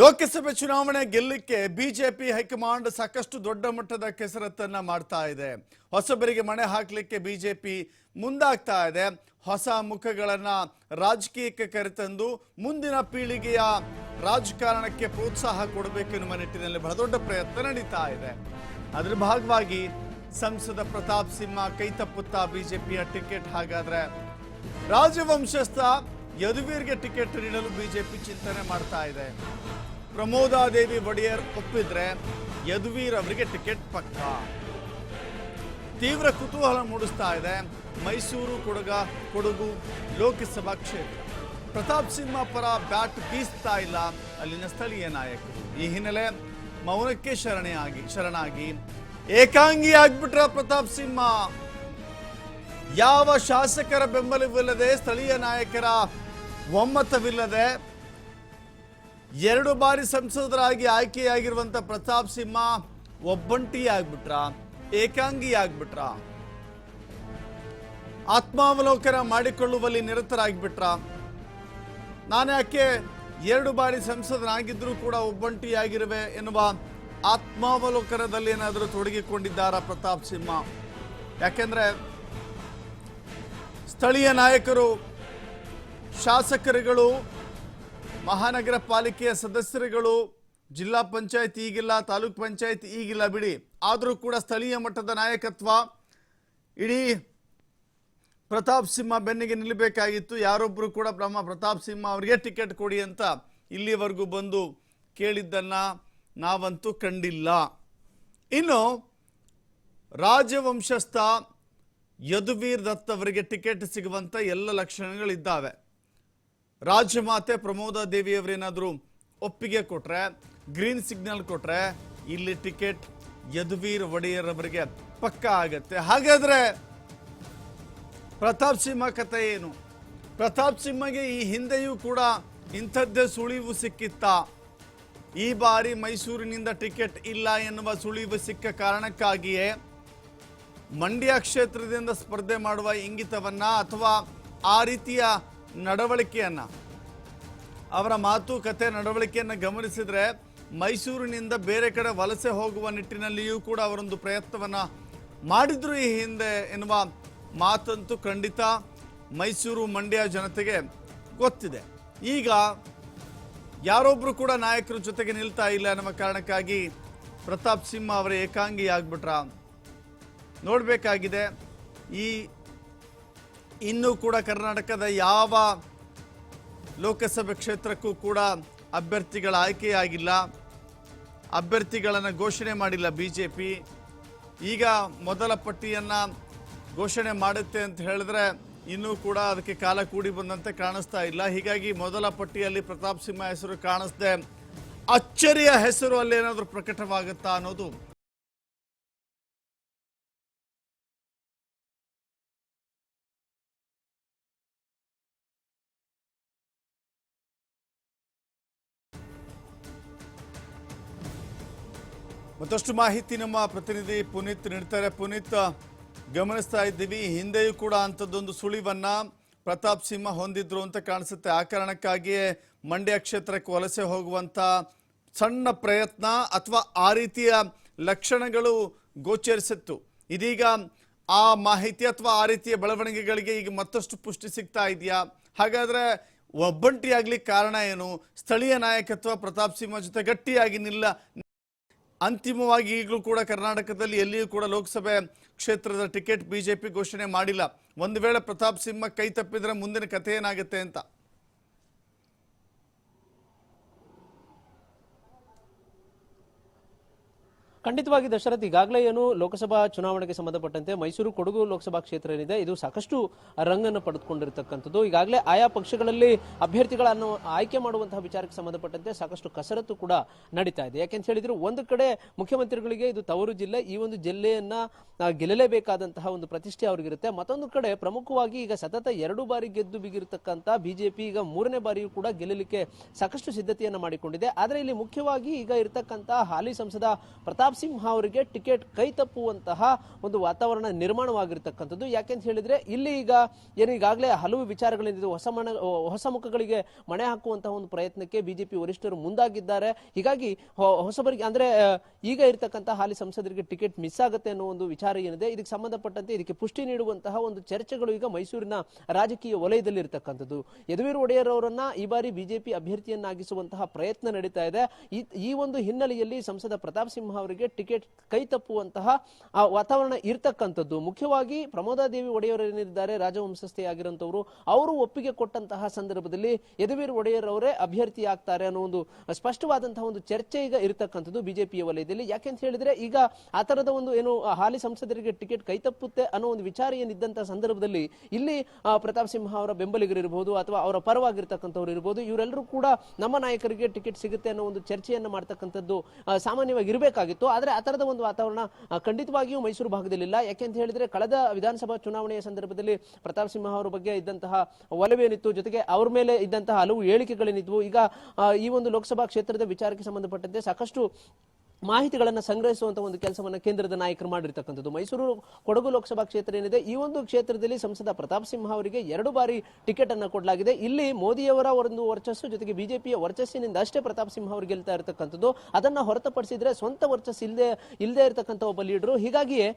ಲೋಕಸಭೆ ಚುನಾವಣೆ ಗೆಲ್ಲಕ್ಕೆ BJP high command ಸಾಕಷ್ಟು ದೊಡ್ಡ ಮಟ್ಟದ ಕೆಸರತ್ತನ್ನ ಮಾಡ್ತಾ ಇದೆ. ಹೊಸಬರಿಗೆ ಮಣೆ ಹಾಕಲಿಕ್ಕೆ ಬಿಜೆಪಿ ಮುಂದಾಗ್ತಾ ಇದೆ. ಹೊಸ ಮುಖಗಳನ್ನ ರಾಜಕೀಯಕ್ಕೆ ಕರೆತಂದು ಮುಂದಿನ ಪೀಳಿಗೆಯ ರಾಜಕಾರಣಕ್ಕೆ ಪ್ರೋತ್ಸಾಹ ಕೊಡಬೇಕೆನ್ನುವ ನಿಟ್ಟಿನಲ್ಲಿ ಬಹಳ ದೊಡ್ಡ ಪ್ರಯತ್ನ ನಡೀತಾ ಇದೆ. ಅದರ ಭಾಗವಾಗಿ ಸಂಸದ ಪ್ರತಾಪ್ ಸಿಂಹ ಕೈ ತಪ್ಪುತ್ತಾ ಬಿಜೆಪಿಯ ಟಿಕೆಟ್ ಹಾಗಾದ್ರೆ ರಾಜವಂಶಸ್ಥ ಯದುವೀರ್ಗೆ ಟಿಕೆಟ್ ನೀಡಲು ಬಿಜೆಪಿ ಚಿಂತನೆ ಮಾಡ್ತಾ ಇದೆ. ಪ್ರಮೋದಾದೇವಿ ಒಡೆಯರ್ ಒಪ್ಪಿದ್ರೆ ಯದುವೀರ್ ಅವರಿಗೆ ಟಿಕೆಟ್ ಪಕ್ಕ. ತೀವ್ರ ಕುತೂಹಲ ಮೂಡಿಸ್ತಾ ಇದೆ. ಮೈಸೂರು, ಕೊಡಗ, ಕೊಡಗು ಲೋಕಸಭಾ ಕ್ಷೇತ್ರ. ಪ್ರತಾಪ್ ಸಿಂಹ ಪರ ಬ್ಯಾಟ್ ಬೀಸ್ತಾ ಇಲ್ಲ. ಅಲ್ಲಿನ ಸ್ಥಳೀಯ ನಾಯಕರು. ಈ ಹಿನ್ನೆಲೆ ಮೌನಕ್ಕೆ ಶರಣೆಯಾಗಿ ಶರಣಾಗಿ ಏಕಾಂಗಿ ಆಗ್ಬಿಟ್ರ ಪ್ರತಾಪ್ ಸಿಂಹ. ಯಾವ ಶಾಸಕರ ಬೆಂಬಲವಿಲ್ಲದೆ ಸ್ಥಳೀಯ ನಾಯಕರ ಒಮ್ಮತವಿಲ್ಲದೆ ಎರಡು ಬಾರಿ ಸಂಸದರಾಗಿ ಆಯ್ಕೆಯಾಗಿರುವಂತ ಪ್ರತಾಪ್ ಸಿಂಹ ಒಬ್ಬಂಟಿ ಆಗ್ಬಿಟ್ರ ಏಕಾಂಗಿ ಆಗ್ಬಿಟ್ರ ಆತ್ಮಾವಲೋಕನ ಮಾಡಿಕೊಳ್ಳುವಲ್ಲಿ ನಿರತರಾಗ್ಬಿಟ್ರ. ನಾನು ಯಾಕೆ ಎರಡು ಬಾರಿ ಸಂಸದನಾಗಿದ್ರೂ ಕೂಡ ಒಬ್ಬಂಟಿಯಾಗಿರುವೆ ಎನ್ನುವ ಆತ್ಮಾವಲೋಕನದಲ್ಲಿ ಏನಾದರೂ ತೊಡಗಿಕೊಂಡಿದ್ದಾರಾ ಪ್ರತಾಪ್ ಸಿಂಹ? ಯಾಕೆಂದ್ರೆ ಸ್ಥಳೀಯ ನಾಯಕರು ಶಾಸಕರುಗಳು, ಮಹಾನಗರ ಪಾಲಿಕೆಯ ಸದಸ್ಯರುಗಳು, ಜಿಲ್ಲಾ ಪಂಚಾಯತ್ ಈಗಿಲ್ಲ, ತಾಲೂಕ್ ಪಂಚಾಯತ್ ಈಗಿಲ್ಲ ಬಿಡಿ. ಆದರೂ ಕೂಡ ಸ್ಥಳೀಯ ಮಟ್ಟದ ನಾಯಕತ್ವ ಇಡೀ ಪ್ರತಾಪ್ ಸಿಂಹ ಬೆನ್ನಿಗೆ ನಿಲ್ಲಬೇಕಾಗಿತ್ತು. ಯಾರೊಬ್ಬರು ಕೂಡ ಬ್ರಹ್ಮ ಪ್ರತಾಪ್ ಸಿಂಹ ಅವರಿಗೆ ಟಿಕೆಟ್ ಕೊಡಿ ಅಂತ ಇಲ್ಲಿವರೆಗೂ ಬಂದು ಕೇಳಿದ್ದನ್ನ ನಾವಂತೂ ಕಂಡಿಲ್ಲ. ಇನ್ನು ರಾಜವಂಶಸ್ಥ ಯದುವೀರ್ ದತ್ ಅವರಿಗೆ ಟಿಕೆಟ್ ಸಿಗುವಂಥ ಎಲ್ಲ ಲಕ್ಷಣಗಳಿದ್ದಾವೆ. ರಾಜಮಾತೆ ಪ್ರಮೋದ ದೇವಿಯವರೇನಾದರೂ ಒಪ್ಪಿಗೆ ಕೊಟ್ರೆ ಗ್ರೀನ್ ಸಿಗ್ನಲ್ ಕೊಟ್ರೆ, ಇಲ್ಲಿ ಟಿಕೆಟ್ ಯದುವೀರ್ ಒಡೆಯರ್ ಅವರಿಗೆ ಪಕ್ಕ ಆಗತ್ತೆ. ಹಾಗಾದ್ರೆ ಪ್ರತಾಪ್ ಸಿಂಹ ಕತೆ ಏನು? ಪ್ರತಾಪ್ ಸಿಂಹಗೆ ಈ ಹಿಂದೆಯೂ ಕೂಡ ಇಂಥದ್ದೇ ಸುಳಿವು ಸಿಕ್ಕಿತ್ತ? ಈ ಬಾರಿ ಮೈಸೂರಿನಿಂದ ಟಿಕೆಟ್ ಇಲ್ಲ ಎನ್ನುವ ಸುಳಿವು ಸಿಕ್ಕ ಕಾರಣಕ್ಕಾಗಿಯೇ ಮಂಡ್ಯ ಕ್ಷೇತ್ರದಿಂದ ಸ್ಪರ್ಧೆ ಮಾಡುವ ಇಂಗಿತವನ್ನ ಅಥವಾ ಆ ರೀತಿಯ ನಡವಳಿಕೆಯನ್ನ, ಅವರ ಮಾತುಕತೆ ನಡವಳಿಕೆಯನ್ನು ಗಮನಿಸಿದರೆ ಮೈಸೂರಿನಿಂದ ಬೇರೆ ಕಡೆ ವಲಸೆ ಹೋಗುವ ನಿಟ್ಟಿನಲ್ಲಿಯೂ ಕೂಡ ಅವರೊಂದು ಪ್ರಯತ್ನವನ್ನ ಮಾಡಿದ್ರು ಈ ಹಿಂದೆ ಎನ್ನುವ ಮಾತಂತೂ ಖಂಡಿತ ಮೈಸೂರು ಮಂಡ್ಯ ಜನತೆಗೆ ಗೊತ್ತಿದೆ. ಈಗ ಯಾರೊಬ್ಬರು ಕೂಡ ನಾಯಕರ ಜೊತೆಗೆ ನಿಲ್ತಾ ಇಲ್ಲ ಅನ್ನುವ ಕಾರಣಕ್ಕಾಗಿ ಪ್ರತಾಪ್ ಸಿಂಹ ಅವರ ಏಕಾಂಗಿ ಆಗ್ಬಿಟ್ರ ನೋಡಬೇಕಾಗಿದೆ ಈ ಇನ್ನೂ ಕೂಡ ಕರ್ನಾಟಕದ ಯಾವ ಲೋಕಸಭೆ ಕ್ಷೇತ್ರಕ್ಕೂ ಕೂಡ ಅಭ್ಯರ್ಥಿಗಳ ಆಯ್ಕೆಯಾಗಿಲ್ಲ. ಅಭ್ಯರ್ಥಿಗಳನ್ನು ಘೋಷಣೆ ಮಾಡಿಲ್ಲ ಬಿ ಜೆ ಪಿ ಈಗ ಮೊದಲ ಪಟ್ಟಿಯನ್ನು ಘೋಷಣೆ ಮಾಡುತ್ತೆ ಅಂತ ಹೇಳಿದ್ರೆ ಇನ್ನೂ ಕೂಡ ಅದಕ್ಕೆ ಕಾಲ ಕೂಡಿ ಬಂದಂತೆ ಕಾಣಿಸ್ತಾ ಇಲ್ಲ. ಹೀಗಾಗಿ ಮೊದಲ ಪಟ್ಟಿಯಲ್ಲಿ ಪ್ರತಾಪ್ ಸಿಂಹ ಹೆಸರು ಕಾಣಿಸ್ದೆ ಅಚ್ಚರಿಯ ಹೆಸರು ಅಲ್ಲಿ ಏನಾದರೂ ಪ್ರಕಟವಾಗುತ್ತಾ ಅನ್ನೋದು ಮತ್ತಷ್ಟು ಮಾಹಿತಿ ನಮ್ಮ ಪ್ರತಿನಿಧಿ ಪುನೀತ್ ನೀಡ್ತಾರೆ. ಪುನೀತ್, ಗಮನಿಸ್ತಾ ಇದ್ದೀವಿ. ಹಿಂದೆಯೂ ಕೂಡ ಅಂಥದ್ದೊಂದು ಸುಳಿವನ್ನ ಪ್ರತಾಪ್ ಸಿಂಹ ಹೊಂದಿದ್ರು ಅಂತ ಕಾಣಿಸುತ್ತೆ. ಆ ಕಾರಣಕ್ಕಾಗಿಯೇ ಮಂಡ್ಯ ಕ್ಷೇತ್ರಕ್ಕೆ ವಲಸೆ ಹೋಗುವಂತ ಸಣ್ಣ ಪ್ರಯತ್ನ ಅಥವಾ ಆ ರೀತಿಯ ಲಕ್ಷಣಗಳು ಗೋಚರಿಸಿತ್ತು. ಇದೀಗ ಆ ಮಾಹಿತಿ ಅಥವಾ ಆ ರೀತಿಯ ಬೆಳವಣಿಗೆಗಳಿಗೆ ಈಗ ಮತ್ತಷ್ಟು ಪುಷ್ಟಿ ಸಿಗ್ತಾ ಇದೆಯಾ? ಹಾಗಾದ್ರೆ ಒಬ್ಬಂಟಿಯಾಗ್ಲಿಕ್ಕೆ ಕಾರಣ ಏನು? ಸ್ಥಳೀಯ ನಾಯಕತ್ವ ಪ್ರತಾಪ್ ಸಿಂಹ ಜೊತೆ ಗಟ್ಟಿಯಾಗಿ ನಿಲ್ಲ ಅಂತಿಮವಾಗಿ ಈಗಲೂ ಕೂಡ ಕರ್ನಾಟಕದಲ್ಲಿ ಎಲ್ಲಿಯೂ ಕೂಡ ಲೋಕಸಭೆ ಕ್ಷೇತ್ರದ ಟಿಕೆಟ್ ಬಿಜೆಪಿ ಘೋಷಣೆ ಮಾಡಿಲ್ಲ. ಒಂದು ವೇಳೆ ಪ್ರತಾಪ್ ಸಿಂಹ ಕೈ ತಪ್ಪಿದ್ರೆ ಮುಂದಿನ ಕಥೆ ಏನಾಗುತ್ತೆ ಅಂತ? ಖಂಡಿತವಾಗಿ ದಶರಥ್ ಈಗಾಗಲೇ ಏನು ಲೋಕಸಭಾ ಚುನಾವಣೆಗೆ ಸಂಬಂಧಪಟ್ಟಂತೆ ಮೈಸೂರು ಕೊಡಗು ಲೋಕಸಭಾ ಕ್ಷೇತ್ರ ಏನಿದೆ, ಇದು ಸಾಕಷ್ಟು ರಂಗನ್ನು ಪಡೆದುಕೊಂಡಿರತಕ್ಕಂಥದ್ದು. ಈಗಾಗಲೇ ಆಯಾ ಪಕ್ಷಗಳಲ್ಲಿ ಅಭ್ಯರ್ಥಿಗಳನ್ನು ಆಯ್ಕೆ ಮಾಡುವಂತಹ ವಿಚಾರಕ್ಕೆ ಸಂಬಂಧಪಟ್ಟಂತೆ ಸಾಕಷ್ಟು ಕಸರತ್ತು ಕೂಡ ನಡೀತಾ ಇದೆ. ಯಾಕೆಂತ ಹೇಳಿದ್ರು, ಒಂದು ಕಡೆ ಮುಖ್ಯಮಂತ್ರಿಗಳಿಗೆ ಇದು ತವರು ಜಿಲ್ಲೆ, ಈ ಒಂದು ಜಿಲ್ಲೆಯನ್ನ ಗೆಲ್ಲಲೇಬೇಕಾದಂತಹ ಒಂದು ಪ್ರತಿಷ್ಠೆ ಅವರಿಗಿರುತ್ತೆ. ಮತ್ತೊಂದು ಕಡೆ ಪ್ರಮುಖವಾಗಿ ಈಗ ಸತತ ಎರಡು ಬಾರಿ ಗೆದ್ದು ಬಿಗಿರತಕ್ಕಂಥ ಬಿಜೆಪಿ ಈಗ ಮೂರನೇ ಬಾರಿಯೂ ಕೂಡ ಗೆಲ್ಲಲಿಕ್ಕೆ ಸಾಕಷ್ಟು ಸಿದ್ಧತೆಯನ್ನು ಮಾಡಿಕೊಂಡಿದೆ. ಆದರೆ ಇಲ್ಲಿ ಮುಖ್ಯವಾಗಿ ಈಗ ಇರತಕ್ಕಂತ ಹಾಲಿ ಸಂಸದ ಪ್ರತಾಪ್ ಪ್ರತಾಪ್ ಸಿಂಹ ಅವರಿಗೆ ಟಿಕೆಟ್ ಕೈ ತಪ್ಪುವಂತಹ ಒಂದು ವಾತಾವರಣ ನಿರ್ಮಾಣವಾಗಿರ್ತಕ್ಕಂಥದ್ದು. ಯಾಕೆಂತ ಹೇಳಿದ್ರೆ, ಇಲ್ಲಿ ಈಗ ಏನು ಹಲವು ವಿಚಾರಗಳೇನಿದೆ ಹೊಸ ಮಣ ಹೊಸ ಮುಖಗಳಿಗೆ ಮಣೆ ಹಾಕುವಂತಹ ಒಂದು ಪ್ರಯತ್ನಕ್ಕೆ ಬಿಜೆಪಿ ವರಿಷ್ಠರು ಮುಂದಾಗಿದ್ದಾರೆ. ಹೀಗಾಗಿ ಹೊಸಬರಿಗೆ ಅಂದ್ರೆ ಈಗ ಇರತಕ್ಕಂಥ ಹಾಲಿ ಸಂಸದರಿಗೆ ಟಿಕೆಟ್ ಮಿಸ್ ಆಗುತ್ತೆ ಅನ್ನೋ ಒಂದು ವಿಚಾರ ಏನಿದೆ. ಇದಕ್ಕೆ ಸಂಬಂಧಪಟ್ಟಂತೆ ಇದಕ್ಕೆ ಪುಷ್ಟಿ ನೀಡುವಂತಹ ಒಂದು ಚರ್ಚೆಗಳು ಈಗ ಮೈಸೂರಿನ ರಾಜಕೀಯ ವಲಯದಲ್ಲಿ ಇರತಕ್ಕಂಥದ್ದು ಯದುವೀರ್ ಒಡೆಯರ್ ಅವರನ್ನ ಈ ಬಾರಿ ಬಿಜೆಪಿ ಅಭ್ಯರ್ಥಿಯನ್ನಾಗಿಸುವಂತಹ ಪ್ರಯತ್ನ ನಡೀತಾ ಇದೆ. ಈ ಒಂದು ಹಿನ್ನೆಲೆಯಲ್ಲಿ ಸಂಸದ ಪ್ರತಾಪ್ ಸಿಂಹ ಅವರಿಗೆ ಟಿಕೆಟ್ ಕೈ ತಪ್ಪುವಂತಹ ಆ ವಾತಾವರಣ ಇರ್ತಕ್ಕಂಥದ್ದು. ಮುಖ್ಯವಾಗಿ ಪ್ರಮೋದಾದೇವಿ ಒಡೆಯರ್ ಏನಿದ್ದಾರೆ, ರಾಜವಂಶಸ್ಥೆ ಆಗಿರುವಂತವರು ಅವರು ಒಪ್ಪಿಗೆ ಕೊಟ್ಟಂತಹ ಸಂದರ್ಭದಲ್ಲಿ ಯದುವೀರ್ ಒಡೆಯರ್ ಅವರೇ ಅಭ್ಯರ್ಥಿ ಆಗ್ತಾರೆ ಅನ್ನೋ ಒಂದು ಸ್ಪಷ್ಟವಾದಂತಹ ಒಂದು ಚರ್ಚೆ ಈಗ ಇರತಕ್ಕಂಥದ್ದು ಬಿಜೆಪಿಯ ವಲಯದಲ್ಲಿ. ಯಾಕೆಂತ ಹೇಳಿದ್ರೆ, ಈಗ ಆ ತರದ ಒಂದು ಏನು ಹಾಲಿ ಸಂಸದರಿಗೆ ಟಿಕೆಟ್ ಕೈ ತಪ್ಪುತ್ತೆ ಅನ್ನೋ ಒಂದು ವಿಚಾರ ಏನಿದ್ದಂತಹ ಸಂದರ್ಭದಲ್ಲಿ ಇಲ್ಲಿ ಪ್ರತಾಪ್ ಸಿಂಹ ಅವರ ಬೆಂಬಲಿಗರಿರ್ಬೋದು ಅಥವಾ ಅವರ ಪರವಾಗಿರ್ತಕ್ಕಂಥವ್ರು ಇರಬಹುದು ಇವರೆಲ್ಲರೂ ಕೂಡ ನಮ್ಮ ನಾಯಕರಿಗೆ ಟಿಕೆಟ್ ಸಿಗುತ್ತೆ ಅನ್ನೋ ಒಂದು ಚರ್ಚೆಯನ್ನು ಮಾಡ್ತಕ್ಕಂಥದ್ದು ಸಾಮಾನ್ಯವಾಗಿ ಇರಬೇಕಾಗಿತ್ತು. ಆದ್ರೆ ಆ ಥರದ ಒಂದು ವಾತಾವರಣ ಖಂಡಿತವಾಗಿಯೂ ಮೈಸೂರು ಭಾಗದಲ್ಲಿಲ್ಲ. ಯಾಕೆಂತ ಹೇಳಿದ್ರೆ ಕಳೆದ ವಿಧಾನಸಭಾ ಚುನಾವಣೆಯ ಸಂದರ್ಭದಲ್ಲಿ ಪ್ರತಾಪ್ ಸಿಂಹ ಅವರ ಬಗ್ಗೆ ಇದ್ದಂತಹ ಒಲವೇನಿತ್ತು. ಜೊತೆಗೆ ಅವ್ರ ಮೇಲೆ ಇದ್ದಂತಹ ಹಲವು ಹೇಳಿಕೆಗಳೇನಿದ್ವು. ಈಗ ಈ ಒಂದು ಲೋಕಸಭಾ ಕ್ಷೇತ್ರದ ವಿಚಾರಕ್ಕೆ ಸಂಬಂಧಪಟ್ಟಂತೆ ಸಾಕಷ್ಟು ಮಾಹಿತಿಗಳನ್ನ ಸಂಗ್ರಹಿಸುವಂತ ಒಂದು ಕೆಲಸವನ್ನು ಕೇಂದ್ರದ ನಾಯಕರು ಮಾಡಿರ್ತಕ್ಕಂಥದ್ದು. ಮೈಸೂರು ಕೊಡಗು ಲೋಕಸಭಾ ಕ್ಷೇತ್ರ ಏನಿದೆ, ಈ ಒಂದು ಕ್ಷೇತ್ರದಲ್ಲಿ ಸಂಸದ ಪ್ರತಾಪ್ ಸಿಂಹ ಅವರಿಗೆ ಎರಡು ಬಾರಿ ಟಿಕೆಟ್ ಅನ್ನು ಕೊಡಲಾಗಿದೆ. ಇಲ್ಲಿ ಮೋದಿಯವರ ಒಂದು ವರ್ಚಸ್ಸು, ಜೊತೆಗೆ ಬಿಜೆಪಿಯ ವರ್ಚಸ್ಸಿನಿಂದ ಅಷ್ಟೇ ಪ್ರತಾಪ್ ಸಿಂಹ ಅವರು ಗೆಲ್ತಾ ಇರತಕ್ಕಂಥದ್ದು. ಅದನ್ನ ಹೊರತುಪಡಿಸಿದ್ರೆ ಸ್ವಂತ ವರ್ಚಸ್ ಇಲ್ಲದೆ ಇಲ್ಲದೆ ಇರತಕ್ಕಂಥ ಒಬ್ಬ ಲೀಡರು. ಹೀಗಾಗಿಯೇ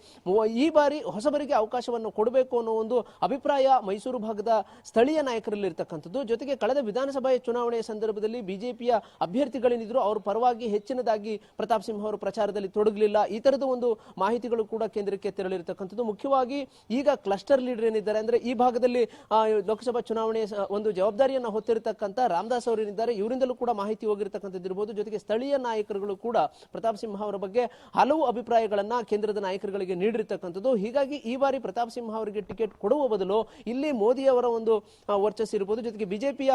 ಈ ಬಾರಿ ಹೊಸಬರಿಗೆ ಅವಕಾಶವನ್ನು ಕೊಡಬೇಕು ಅನ್ನೋ ಒಂದು ಅಭಿಪ್ರಾಯ ಮೈಸೂರು ಭಾಗದ ಸ್ಥಳೀಯ ನಾಯಕರಲ್ಲಿ ಇರತಕ್ಕಂಥದ್ದು. ಜೊತೆಗೆ ಕಳೆದ ವಿಧಾನಸಭೆಯ ಚುನಾವಣೆಯ ಸಂದರ್ಭದಲ್ಲಿ ಬಿಜೆಪಿಯ ಅಭ್ಯರ್ಥಿಗಳೇನಿದ್ರು ಅವ್ರ ಪರವಾಗಿ ಹೆಚ್ಚಿನದಾಗಿ ಪ್ರತಾಪ್ ಸಿಂಹ ಅವರು ಪ್ರಚಾರದಲ್ಲಿ ತೊಡಗಲಿಲ್ಲ. ಈ ತರದ ಒಂದು ಮಾಹಿತಿಗಳು ಕೂಡ ಕೇಂದ್ರಕ್ಕೆ ತೆರಳಿರತಕ್ಕಂಥದ್ದು. ಮುಖ್ಯವಾಗಿ ಈಗ ಕ್ಲಸ್ಟರ್ ಲೀಡರ್ ಏನಿದ್ದಾರೆ ಅಂದ್ರೆ ಈ ಭಾಗದಲ್ಲಿ ಲೋಕಸಭಾ ಚುನಾವಣೆಯ ಸ- ಒಂದು ಜವಾಬ್ದಾರಿಯನ್ನು ಹೊತ್ತಿರತಕ್ಕಂಥ ರಾಮದಾಸ್ ಅವರು ಏನಿದ್ದಾರೆ, ಇವರಿಂದಲೂ ಕೂಡ ಮಾಹಿತಿ ಹೋಗಿರತಕ್ಕಂಥದ್ದು ಇರಬಹುದು ಜೊತೆಗೆ ಸ್ಥಳೀಯ ನಾಯಕರುಗಳು ಕೂಡ ಪ್ರತಾಪ್ ಸಿಂಹ ಅವರ ಬಗ್ಗೆ ಹಲವು ಅಭಿಪ್ರಾಯಗಳನ್ನ ಕೇಂದ್ರದ ನಾಯಕರುಗಳಿಗೆ ನೀಡಿರ್ತಕ್ಕಂಥದ್ದು. ಹೀಗಾಗಿ ಈ ಬಾರಿ ಪ್ರತಾಪ್ ಸಿಂಹ ಅವರಿಗೆ ಟಿಕೆಟ್ ಕೊಡುವ ಬದಲು ಇಲ್ಲಿ ಮೋದಿ ಅವರ ಒಂದು ವರ್ಚಸ್ ಇರಬಹುದು ಜೊತೆಗೆ ಬಿಜೆಪಿಯ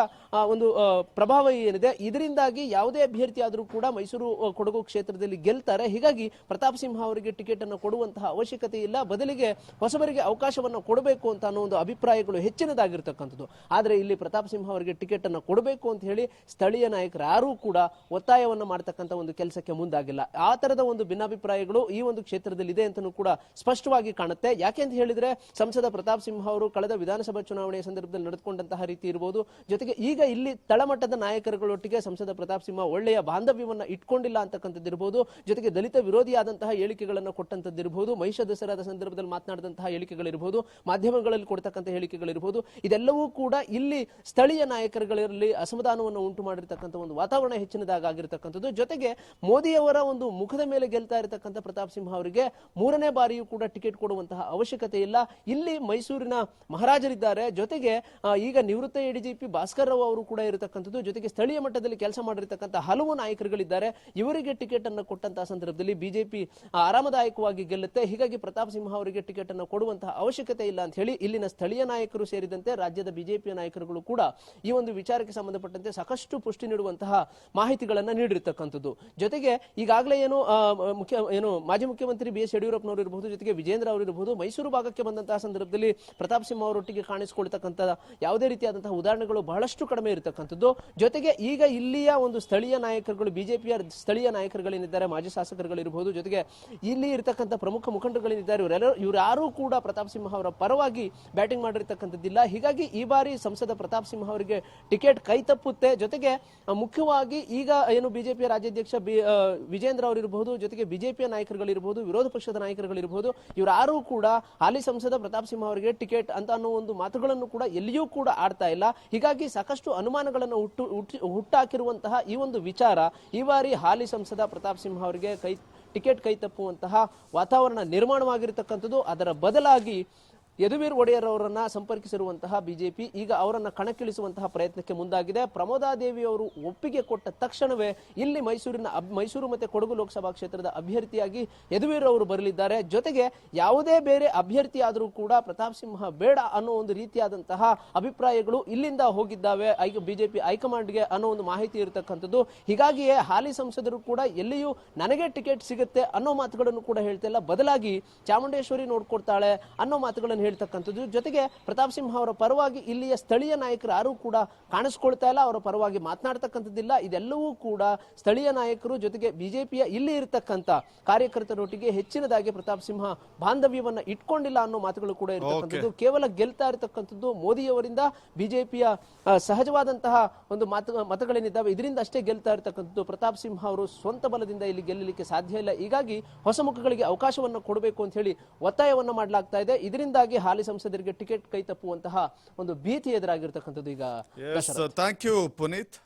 ಒಂದು ಪ್ರಭಾವ ಏನಿದೆ, ಇದರಿಂದಾಗಿ ಯಾವುದೇ ಅಭ್ಯರ್ಥಿ ಆದರೂ ಕೂಡ ಮೈಸೂರು ಕೊಡಗು ಕ್ಷೇತ್ರದಲ್ಲಿ ಗೆಲ್ತಾರೆ. ಹೀಗಾಗಿ ಪ್ರತಾಪ್ ಸಿಂಹ ಅವರಿಗೆ ಟಿಕೆಟ್ ಅನ್ನು ಕೊಡುವಂತಹ ಅವಶ್ಯಕತೆ ಇಲ್ಲ. ಬದಲಿಗೆ ಹೊಸಬರಿಗೆ ಅವಕಾಶವನ್ನು ಕೊಡಬೇಕು ಅಂತ ಅನ್ನೋ ಒಂದು ಅಭಿಪ್ರಾಯಗಳು ಹೆಚ್ಚಿನದಾಗಿರ್ತಕ್ಕಂಥದ್ದು. ಆದರೆ ಇಲ್ಲಿ ಪ್ರತಾಪ್ ಸಿಂಹ ಅವರಿಗೆ ಟಿಕೆಟ್ ಅನ್ನು ಕೊಡಬೇಕು ಅಂತ ಹೇಳಿ ಸ್ಥಳೀಯ ನಾಯಕರು ಯಾರೂ ಕೂಡ ಒತ್ತಾಯವನ್ನು ಮಾಡತಕ್ಕಂಥ ಒಂದು ಕೆಲಸಕ್ಕೆ ಮುಂದಾಗಿಲ್ಲ. ಆ ತರದ ಒಂದು ಭಿನ್ನಾಭಿಪ್ರಾಯಗಳು ಈ ಒಂದು ಕ್ಷೇತ್ರದಲ್ಲಿ ಇದೆ ಅಂತಲೂ ಕೂಡ ಸ್ಪಷ್ಟವಾಗಿ ಕಾಣುತ್ತೆ. ಯಾಕೆ ಅಂತ ಹೇಳಿದ್ರೆ ಸಂಸದ ಪ್ರತಾಪ್ ಸಿಂಹ ಅವರು ಕಳೆದ ವಿಧಾನಸಭಾ ಚುನಾವಣೆಯ ಸಂದರ್ಭದಲ್ಲಿ ನಡೆದುಕೊಂಡಂತಹ ರೀತಿ ಇರಬಹುದು ಜೊತೆಗೆ ಈಗ ಇಲ್ಲಿ ತಳಮಟ್ಟದ ನಾಯಕರುಗಳೊಟ್ಟಿಗೆ ಸಂಸದ ಪ್ರತಾಪ್ ಸಿಂಹ ಒಳ್ಳೆಯ ಬಾಂಧವ್ಯವನ್ನು ಇಟ್ಕೊಂಡಿಲ್ಲ ಅಂತಕ್ಕಂಥದ್ದು ಇರಬಹುದು ಜೊತೆಗೆ ದಲಿತ ವಿರೋಧಿಯಾದಂತಹ ಹೇಳಿಕೆಗಳನ್ನು ಕೊಟ್ಟಂತದ್ದಿರಬಹುದು ಮಹಿಷ ದಸರಾದ ಸಂದರ್ಭದಲ್ಲಿ ಮಾತನಾಡಿದಂತಹ ಹೇಳಿಕೆಗಳಿರಬಹುದು ಮಾಧ್ಯಮಗಳಲ್ಲಿ ಕೊಡ್ತಕ್ಕಂಥ ಹೇಳಿಕೆಗಳಿರಬಹುದು ಇದೆಲ್ಲವೂ ಕೂಡ ಇಲ್ಲಿ ಸ್ಥಳೀಯ ನಾಯಕರುಗಳಲ್ಲಿ ಅಸಮಾಧಾನವನ್ನು ಉಂಟು ಮಾಡಿರ್ತಕ್ಕಂಥ ಒಂದು ವಾತಾವರಣ ಹೆಚ್ಚಿನದಾಗ ಆಗಿರ್ತಕ್ಕಂಥದ್ದು. ಜೊತೆಗೆ ಮೋದಿಯವರ ಒಂದು ಮುಖದ ಮೇಲೆ ಗೆಲ್ತಾ ಇರತಕ್ಕಂಥ ಪ್ರತಾಪ್ ಸಿಂಹ ಅವರಿಗೆ ಮೂರನೇ ಬಾರಿಯೂ ಕೂಡ ಟಿಕೆಟ್ ಕೊಡುವಂತಹ ಅವಶ್ಯಕತೆ ಇಲ್ಲ. ಇಲ್ಲಿ ಮೈಸೂರಿನ ಮಹಾರಾಜರಿದ್ದಾರೆ. ಜೊತೆಗೆ ಈಗ ನಿವೃತ್ತ ಎಡಿಜಿಪಿ ಭಾಸ್ಕರ್ ರಾವ್ ಅವರು ಕೂಡ ಇರತಕ್ಕಂಥದ್ದು. ಜೊತೆಗೆ ಸ್ಥಳೀಯ ಮಟ್ಟದಲ್ಲಿ ಕೆಲಸ ಮಾಡಿರ್ತಕ್ಕಂಥ ಹಲವು ನಾಯಕರುಗಳಿದ್ದಾರೆ. ಇವರಿಗೆ ಟಿಕೆಟ್ ಕೊಟ್ಟಂತಹ ಸಂದರ್ಭದಲ್ಲಿ ಬಿಜೆಪಿ ಆರಾಮದಾಯಕವಾಗಿ ಗೆಲ್ಲುತ್ತೆ. ಹೀಗಾಗಿ ಪ್ರತಾಪ್ ಸಿಂಹ ಅವರಿಗೆ ಟಿಕೆಟ್ ಅನ್ನು ಕೊಡುವಂತಹ ಅವಶ್ಯಕತೆ ಇಲ್ಲ ಅಂತ ಹೇಳಿ ಇಲ್ಲಿನ ಸ್ಥಳೀಯ ನಾಯಕರು ಸೇರಿದಂತೆ ರಾಜ್ಯದ ಬಿಜೆಪಿಯ ನಾಯಕರುಗಳು ಕೂಡ ಈ ಒಂದು ವಿಚಾರಕ್ಕೆ ಸಂಬಂಧಪಟ್ಟಂತೆ ಸಾಕಷ್ಟು ಪುಷ್ಟಿ ನೀಡುವಂತಹ ಮಾಹಿತಿಗಳನ್ನು ನೀಡಿರ್ತಕ್ಕಂಥದ್ದು. ಜೊತೆಗೆ ಈಗಾಗಲೇ ಏನು ಮುಖ್ಯ, ಏನು ಮಾಜಿ ಮುಖ್ಯಮಂತ್ರಿ ಬಿ ಎಸ್ ಯಡಿಯೂರಪ್ಪನವರು ಇರಬಹುದು, ಜೊತೆಗೆ ವಿಜೇಂದ್ರ ಅವರು ಇರಬಹುದು, ಮೈಸೂರು ಭಾಗಕ್ಕೆ ಬಂದಂತಹ ಸಂದರ್ಭದಲ್ಲಿ ಪ್ರತಾಪ್ ಸಿಂಹ ಅವರೊಟ್ಟಿಗೆ ಕಾಣಿಸಿಕೊಳ್ತಕ್ಕಂಥ ಯಾವುದೇ ರೀತಿಯಾದಂತಹ ಉದಾಹರಣೆಗಳು ಬಹಳಷ್ಟು ಕಡಿಮೆ ಇರತಕ್ಕಂಥದ್ದು. ಜೊತೆಗೆ ಈಗ ಇಲ್ಲಿಯ ಒಂದು ಸ್ಥಳೀಯ ನಾಯಕರುಗಳು, ಬಿಜೆಪಿಯ ಸ್ಥಳೀಯ ನಾಯಕರುಗಳೇನಿದ್ದಾರೆ ಮಾಜಿ ಶಾಸಕರುಗಳಿರಬಹುದು ಜೊತೆಗೆ ಇಲ್ಲಿ ಇರತಕ್ಕಂಥ ಪ್ರಮುಖ ಮುಖಂಡರುಗಳೇನಿದ್ದಾರೆ ಇವರೆಲ್ಲರೂ ಇವರ್ಯಾರೂ ಕೂಡ ಪ್ರತಾಪ್ ಸಿಂಹ ಅವರ ಪರವಾಗಿ ಬ್ಯಾಟಿಂಗ್ ಮಾಡಿರ್ತಕ್ಕಂಥದ್ದಿಲ್ಲ. ಹೀಗಾಗಿ ಈ ಬಾರಿ ಸಂಸದ ಪ್ರತಾಪ್ ಸಿಂಹ ಅವರಿಗೆ ಟಿಕೆಟ್ ಕೈ ತಪ್ಪುತ್ತೆ. ಜೊತೆಗೆ ಮುಖ್ಯವಾಗಿ ಈಗ ಏನು ಬಿಜೆಪಿಯ ರಾಜ್ಯಾಧ್ಯಕ್ಷ ಬಿ ವಿಜೇಂದ್ರ ಅವರಿರಬಹುದು ಜೊತೆಗೆ ಬಿಜೆಪಿಯ ನಾಯಕರುಗಳಿರಬಹುದು ವಿರೋಧ ಪಕ್ಷದ ನಾಯಕರುಗಳಿರಬಹುದು ಇವರಾರೂ ಕೂಡ ಹಾಲಿ ಸಂಸದ ಪ್ರತಾಪ್ ಸಿಂಹ ಅವರಿಗೆ ಟಿಕೆಟ್ ಅಂತ ಅನ್ನೋ ಒಂದು ಮಾತುಗಳನ್ನು ಕೂಡ ಎಲ್ಲಿಯೂ ಕೂಡ ಆಡ್ತಾ ಇಲ್ಲ. ಹೀಗಾಗಿ ಸಾಕಷ್ಟು ಅನುಮಾನಗಳನ್ನು ಹುಟ್ಟಿ- ಹುಟ್ಟಾಕಿರುವಂತಹ ಈ ಒಂದು ವಿಚಾರ ಈ ಬಾರಿ ಹಾಲಿ ಸಂಸದ ಪ್ರತಾಪ್ ಸಿಂಹ ಅವರಿಗೆ ಕೈ ಟಿಕೆಟ್ ಕೈ ತಪ್ಪುವಂತಹ ವಾತಾವರಣ ನಿರ್ಮಾಣವಾಗಿರತಕ್ಕಂಥದ್ದು ಅದರ ಬದಲಾಗಿ ಯದುವೀರ್ ಒಡೆಯರ್ ಅವರನ್ನ ಸಂಪರ್ಕಿಸಿರುವಂತಹ ಬಿಜೆಪಿ ಈಗ ಅವರನ್ನ ಕಣಕ್ಕಿಳಿಸುವಂತಹ ಪ್ರಯತ್ನಕ್ಕೆ ಮುಂದಾಗಿದೆ. ಪ್ರಮೋದಾದೇವಿ ಅವರು ಒಪ್ಪಿಗೆ ಕೊಟ್ಟ ತಕ್ಷಣವೇ ಇಲ್ಲಿ ಮೈಸೂರಿನ ಮೈಸೂರು ಮತ್ತೆ ಕೊಡಗು ಲೋಕಸಭಾ ಕ್ಷೇತ್ರದ ಅಭ್ಯರ್ಥಿಯಾಗಿ ಯದುವೀರ್ ಅವರು ಬರಲಿದ್ದಾರೆ. ಜೊತೆಗೆ ಯಾವುದೇ ಬೇರೆ ಅಭ್ಯರ್ಥಿ ಆದರೂ ಕೂಡ ಪ್ರತಾಪ್ ಸಿಂಹ ಬೇಡ ಅನ್ನೋ ಒಂದು ರೀತಿಯಾದಂತಹ ಅಭಿಪ್ರಾಯಗಳು ಇಲ್ಲಿಂದ ಹೋಗಿದ್ದಾವೆ. ಬಿಜೆಪಿ ಹೈಕಮಾಂಡ್ಗೆ ಅನ್ನೋ ಒಂದು ಮಾಹಿತಿ ಇರತಕ್ಕಂಥದ್ದು. ಹೀಗಾಗಿಯೇ ಹಾಲಿ ಸಂಸದರು ಕೂಡ ಎಲ್ಲಿಯೂ ನನಗೆ ಟಿಕೆಟ್ ಸಿಗುತ್ತೆ ಅನ್ನೋ ಮಾತುಗಳನ್ನು ಕೂಡ ಹೇಳ್ತಿಲ್ಲ ಬದಲಾಗಿ ಚಾಮುಂಡೇಶ್ವರಿ ನೋಡ್ಕೊಡ್ತಾಳೆ ಅನ್ನೋ ಮಾತುಗಳನ್ನು ಹೇಳ್ತಕ್ಕಂಥದ್ದು ಜೊತೆಗೆ ಪ್ರತಾಪ್ ಸಿಂಹ ಅವರ ಪರವಾಗಿ ಇಲ್ಲಿಯ ಸ್ಥಳೀಯ ನಾಯಕರು ಯಾರೂ ಕೂಡ ಕಾಣಿಸ್ಕೊಳ್ತಾ ಇಲ್ಲ. ಅವರ ಪರವಾಗಿ ಮಾತನಾಡ್ತಕ್ಕಂಥದ್ದಿಲ್ಲ. ಇದೆಲ್ಲವೂ ಕೂಡ ಸ್ಥಳೀಯ ನಾಯಕರು ಜೊತೆಗೆ ಬಿಜೆಪಿಯ ಇಲ್ಲಿ ಇರತಕ್ಕಂತ ಕಾರ್ಯಕರ್ತರೊಟ್ಟಿಗೆ ಹೆಚ್ಚಿನದಾಗಿ ಪ್ರತಾಪ್ ಸಿಂಹ ಬಾಂಧವ್ಯವನ್ನ ಇಟ್ಕೊಂಡಿಲ್ಲ ಅನ್ನೋ ಮಾತುಗಳು ಕೂಡ ಇರತಕ್ಕಂಥದ್ದು. ಕೇವಲ ಗೆಲ್ತಾ ಇರತಕ್ಕಂಥದ್ದು ಮೋದಿಯವರಿಂದ ಬಿಜೆಪಿಯ ಸಹಜವಾದಂತಹ ಒಂದು ಮಾತು ಮತಗಳೇನಿದ್ದಾವೆ ಇದರಿಂದ ಅಷ್ಟೇ ಗೆಲ್ತಾ ಇರತಕ್ಕಂಥದ್ದು ಪ್ರತಾಪ್ ಸಿಂಹ ಅವರು. ಸ್ವಂತ ಬಲದಿಂದ ಇಲ್ಲಿ ಗೆಲ್ಲಲಿಕ್ಕೆ ಸಾಧ್ಯ ಇಲ್ಲ. ಹೀಗಾಗಿ ಹೊಸ ಮುಖಗಳಿಗೆ ಅವಕಾಶವನ್ನು ಕೊಡಬೇಕು ಅಂತ ಹೇಳಿ ಒತ್ತಾಯವನ್ನ ಮಾಡಲಾಗ್ತಾ ಇದೆ. ಇದರಿಂದಾಗಿ ಹಾಲಿ ಸಂಸದರಿಗೆ ಟಿಕೆಟ್ ಕೈ ತಪ್ಪುವಂತಹ ಒಂದು ಭೀತಿ ಎದುರಾಗಿರ್ತಕ್ಕಂಥದ್ದು ಈಗ ಥ್ಯಾಂಕ್ ಯು ಪುನೀತ್